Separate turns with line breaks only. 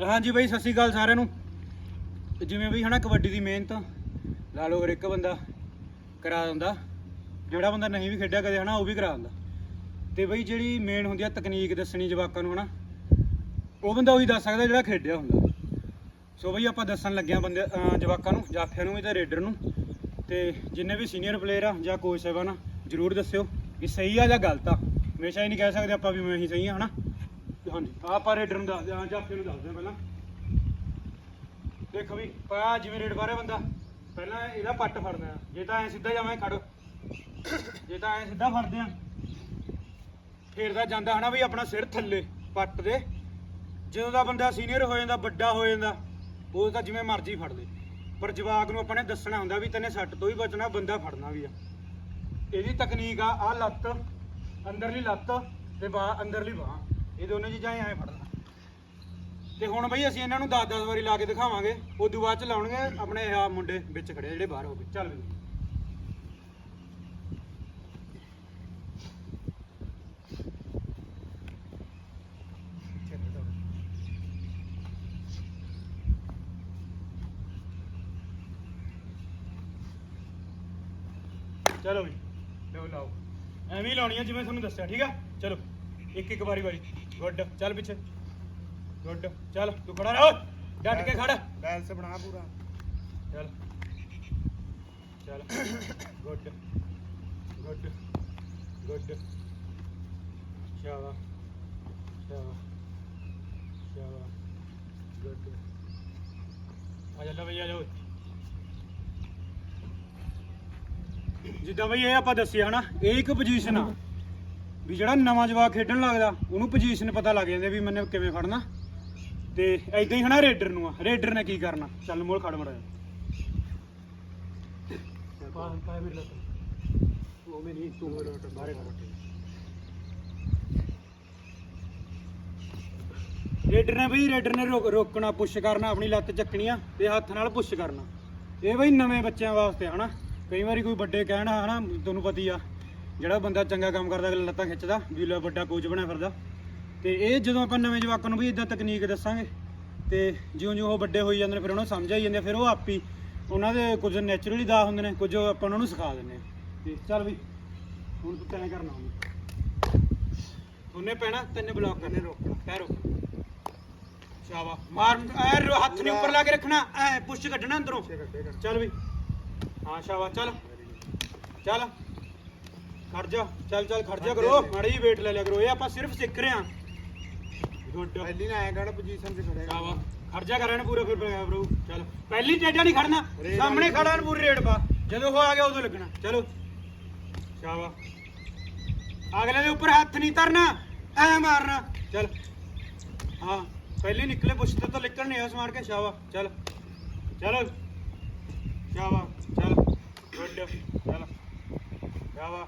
ਹਾਂਜੀ ਬਾਈ, ਸਤਿ ਸ਼੍ਰੀ ਅਕਾਲ ਸਾਰਿਆਂ ਨੂੰ। ਤੇ ਜਿਵੇਂ ਵੀ ਹਨਾ, ਕਬੱਡੀ ਦੀ ਮਿਹਨਤ, ਲਾ ਲਓ ਹਰ ਇੱਕ ਬੰਦਾ ਕਰਾ ਦਿੰਦਾ। ਜਿਹੜਾ ਬੰਦਾ ਨਹੀਂ ਵੀ ਖੇਡਿਆ ਕਦੇ ਹਨਾ, ਉਹ ਵੀ ਕਰਾ ਦਿੰਦਾ। ਤੇ ਬਈ ਜਿਹੜੀ ਮੇਨ ਹੁੰਦੀ ਆ ਤਕਨੀਕ ਦੱਸਣੀ ਜਵਾਕਾਂ ਨੂੰ ਹਨਾ, ਉਹ ਬੰਦਾ ਉਹੀ ਦੱਸ ਸਕਦਾ ਜਿਹੜਾ ਖੇਡਿਆ ਹੁੰਦਾ। ਸੋ ਬਈ ਆਪਾਂ ਦੱਸਣ ਲੱਗਿਆ ਬੰਦੇ ਜਵਾਕਾਂ ਨੂੰ, ਜਾਫਿਆਂ ਨੂੰ ਵੀ ਤੇ ਰੇਡਰ ਨੂੰ। ਤੇ ਜਿੰਨੇ ਵੀ ਸੀਨੀਅਰ ਪਲੇਅਰ ਆ ਜਾਂ ਕੋਚ ਸਾਹਿਬਾਨ ਆ, ਜਰੂਰ ਦੱਸਿਓ ਕਿ ਸਹੀ ਆ ਜਾਂ ਗਲਤ ਆ। ਹਮੇਸ਼ਾ ਹੀ ਨਹੀਂ ਕਹਿ ਸਕਦੇ ਆਪਾਂ ਵੀ ਮੈਂ ਹੀ ਸਹੀ ਆ, ਹਨਾ। ਹਾਂਜੀ ਆਪਾਂ ਰੇਡਰ ਨੂੰ ਦੱਸਦੇ ਹਾਂ ਜਾਫੇ ਨੂੰ ਦੱਸਦੇ ਹਾਂ ਪਹਿਲਾਂ। ਦੇਖੋ ਵੀ ਪਾ ਜਿਵੇਂ ਰੇਡ ਬਾਰੇ ਬੰਦਾ, ਪਹਿਲਾਂ ਇਹਦਾ ਪੱਟ ਫੜਨਾ ਜੇ ਤਾਂ ਐ ਸਿੱਧਾ ਜਾਵਾਂ ਖੜ। ਜੇ ਤਾਂ ਐ ਸਿੱਧਾ ਫੜਦੇ ਆ ਫੇਰਦਾ ਜਾਂਦਾ ਹਨਾ ਵੀ ਆਪਣਾ ਸਿਰ ਥੱਲੇ, ਪੱਟ ਦੇ। ਜਦੋਂ ਦਾ ਬੰਦਾ ਸੀਨੀਅਰ ਹੋ ਜਾਂਦਾ, ਵੱਡਾ ਹੋ ਜਾਂਦਾ, ਉਹ ਤਾਂ ਜਿਵੇਂ ਮਰਜ਼ੀ ਫੜ ਲੇ। ਪਰ ਜਵਾਕ ਨੂੰ ਆਪਾਂ ਨੇ ਦੱਸਣਾ ਹੁੰਦਾ ਵੀ ਤੈਨੇ ਸੱਟ ਤੋਂ ਹੀ ਬਚਣਾ, ਬੰਦਾ ਫੜਨਾ ਵੀ ਆ। ਇਹਦੀ ਤਕਨੀਕ ਆ ਆ ਲੱਤ, ਅੰਦਰਲੀ ਲੱਤ ਤੇ ਬਾਹ ਅੰਦਰਲੀ ਬਾਹ। ਇਹ ਦੋਨੇ ਚੀਜ਼ਾਂ ਐਂ ਫੜਨਾ ਤੇ ਹੁਣ ਬਈ ਅਸੀਂ ਇਹਨਾਂ ਨੂੰ 10-10 ਵਾਰੀ ਲਾ ਕੇ ਦਿਖਾਵਾਂਗੇ। ਉਦੋਂ ਬਾਅਦ ਚ ਲਾਉਣਗੇ ਆਪਣੇ ਆ ਮੁੰਡੇ ਵਿੱਚ ਖੜੇ ਆ, ਜਿਹੜੇ ਬਾਹਰ ਹੋ ਗਏ। ਚੱਲ ਵੀ ਚਲੋ ਵੀ ਲਓ, ਲਾਓ। ਐਵੇਂ ਹੀ ਲਾਉਣੀ ਆ, ਜਿਵੇਂ ਤੁਹਾਨੂੰ ਦੱਸਿਆ, ਠੀਕ ਆ? ਚਲੋ। ਇੱਕ ਇੱਕ ਵਾਰੀ ਵਾਰੀ ਗੁੱਡ ਚੱਲ ਪਿੱਛੇ। ਗੁੱਡ ਚੱਲ ਤੂੰ ਖੜਾ ਰਹਿ। ਓਏ ਡਟ ਕੇ ਖੜ।
ਬੈਲੈਂਸ ਬਣਾ ਪੂਰਾ।
ਚੱਲ। ਚੱਲ। Good good good. ਸ਼ਾਬਾਸ਼ ਸ਼ਾਬਾਸ਼ ਸ਼ਾਬਾਸ਼ ਗੁੱਡ। ਆ ਜਾ ਲੈ ਬਈ ਆ ਜਾ ਓਏ। ਜਿੱਦਾਂ ਬਈ ਇਹ ਆਪਾਂ ਦੱਸਿਆ ਹਨਾ ਇਹ ਇੱਕ ਪੋਜੀਸ਼ਨ ਆ। ਵੀ ਜਿਹੜਾ ਨਵਾਂ ਜਵਾਕ ਖੇਡਣ ਲੱਗਦਾ, ਉਹਨੂੰ ਪੋਜੀਸ਼ਨ ਪਤਾ ਲੱਗ ਜਾਂਦੇ ਵੀ ਮੈਨੇ ਕਿਵੇਂ ਫੜਨਾ ਤੇ ਐਦਾਂ ਹੀ ਹਨਾ ਰੇਡਰ ਨੂੰ ਆ। ਰੇਡਰ ਨੇ ਕੀ ਕਰਨਾ? ਚੱਲ ਮੋਲ ਖੜ ਮੜਾ। ਪਾ ਪਾ ਮੇਰੇ ਲੱਤ ਉਹ ਮੇਰੀ ਤੂੰ ਮੇਰੇ ਲੱਤ ਬਾਹਰੇ ਰੇਡਰ ਨੇ ਬਈ, ਰੇਡਰ ਨੇ ਰੋਕਣਾ, ਪੁਸ਼ ਕਰਨਾ, ਆਪਣੀ ਲੱਤ ਚੱਕਣੀ ਆ ਤੇ ਹੱਥ ਨਾਲ ਪੁਸ਼ ਕਰਨਾ। ਇਹ ਬਈ ਨਵੇਂ ਬੱਚਿਆਂ ਵਾਸਤੇ ਹਨਾ? ਕਈ ਵਾਰੀ ਕੋਈ ਵੱਡੇ ਕਹਿਣਾ ਹਨਾ ਤੁਹਾਨੂੰ ਪਤੀ ਆ। ਜਿਹੜਾ ਬੰਦਾ ਚੰਗਾ ਕੰਮ ਕਰਦਾ ਅਗਲਾ ਲੱਤਾਂ ਖਿੱਚਦਾ ਵੀ ਲੈ ਵੱਡਾ ਕੋਚ ਬਣਿਆ ਫਿਰਦਾ। ਤੇ ਇਹ ਜਦੋਂ ਆਪਾਂ ਨਵੇਂ ਜਵਾਕਾਂ ਨੂੰ ਵੀ ਇਦਾਂ ਤਕਨੀਕ ਦੱਸਾਂਗੇ ਤੇ ਜਿਉਂ-ਜਿਉਂ ਉਹ ਵੱਡੇ ਹੋਈ ਜਾਂਦੇ ਨੇ ਫਿਰ ਉਹਨਾਂ ਨੂੰ ਸਮਝ ਆਈ ਜਾਂਦੀ ਫਿਰ ਉਹ ਆਪੀ ਉਹਨਾਂ ਦੇ ਕੁਝ ਨੇਚਰਲੀ ਦਾ ਹੁੰਦੇ ਨੇ ਕੁਝ ਆਪਾਂ ਉਹਨਾਂ ਨੂੰ ਸਿਖਾ ਦਿੰਦੇ ਆ। ਤੇ ਚੱਲ ਵੀ ਹੁਣ ਤੂੰ ਤੈਂ ਕਰਨਾ ਹੁਣ। ਉਹਨੇ ਪੈਣਾ ਤੈਨੇ ਬਲੌਕ ਕਰਨੇ ਰੋਕਣਾ ਕਹਿ ਰੋਕ। ਸ਼ਾਬਾ ਮਾਰ ਐ ਹੱਥ ਨਹੀਂ ਉੱਪਰ ਲਾ ਕੇ ਰੱਖਣਾ ਐ ਪੁਸ਼ ਕੱਢਣਾ ਅੰਦਰੋਂ। ਚੱਲ ਵੀ। ਹਾਂ ਸ਼ਾਬਾ ਚੱਲ। ਚੱਲ। ਖੜ ਜਾ ਚੱਲ ਚੱਲ ਖੜ ਜਾ ਕਰੋ। ਮਾੜੀ ਜੀ ਵੇਟ ਲੈ ਲਿਆ ਕਰੋ। ਇਹ ਆਪਾਂ ਸਿਰਫ ਸਿੱਖ ਰਹੇ ਆ ਗੁੱਡ।
ਪਹਿਲੀ ਨਾ ਐ ਕਿਹੜਾ ਪੋਜੀਸ਼ਨ 'ਚ ਖੜੇਗਾ
ਸ਼ਾਬਾ ਖਰਚਾ ਕਰ ਰਹੇ ਪੂਰਾ ਫਿਰ ਬਰੂ ਚੱਲ। ਪਹਿਲੀ ਟੇਡਾ ਨਹੀਂ ਖੜਨਾ। ਸਾਹਮਣੇ ਖੜਾ ਨੂੰ ਪੂਰੀ ਰੇਡ ਪਾ। ਜਦੋਂ ਉਹ ਆ ਗਿਆ ਉਦੋਂ ਲੱਗਣਾ। ਚਲੋ। ਸ਼ਾਬਾ ਅਗਲੇ ਦੇ ਉੱਪਰ ਹੱਥ ਨਹੀਂ ਧਰਨਾ। ਐ ਮਾਰਨਾ। ਚੱਲ। ਹਾਂ ਪਹਿਲੇ ਨਿਕਲੇ ਪੁੱਛ ਤੇ ਤਾਂ ਨਿਕਲਣੇ ਆ ਸਮਾਰ ਕੇ। ਸ਼ਾਬਾ ਚੱਲ। ਚਲੋ। ਸ਼ਾਬਾ ਚੱਲ। ਗੁੱਡ। ਚੱਲ। ਸ਼ਾਬਾ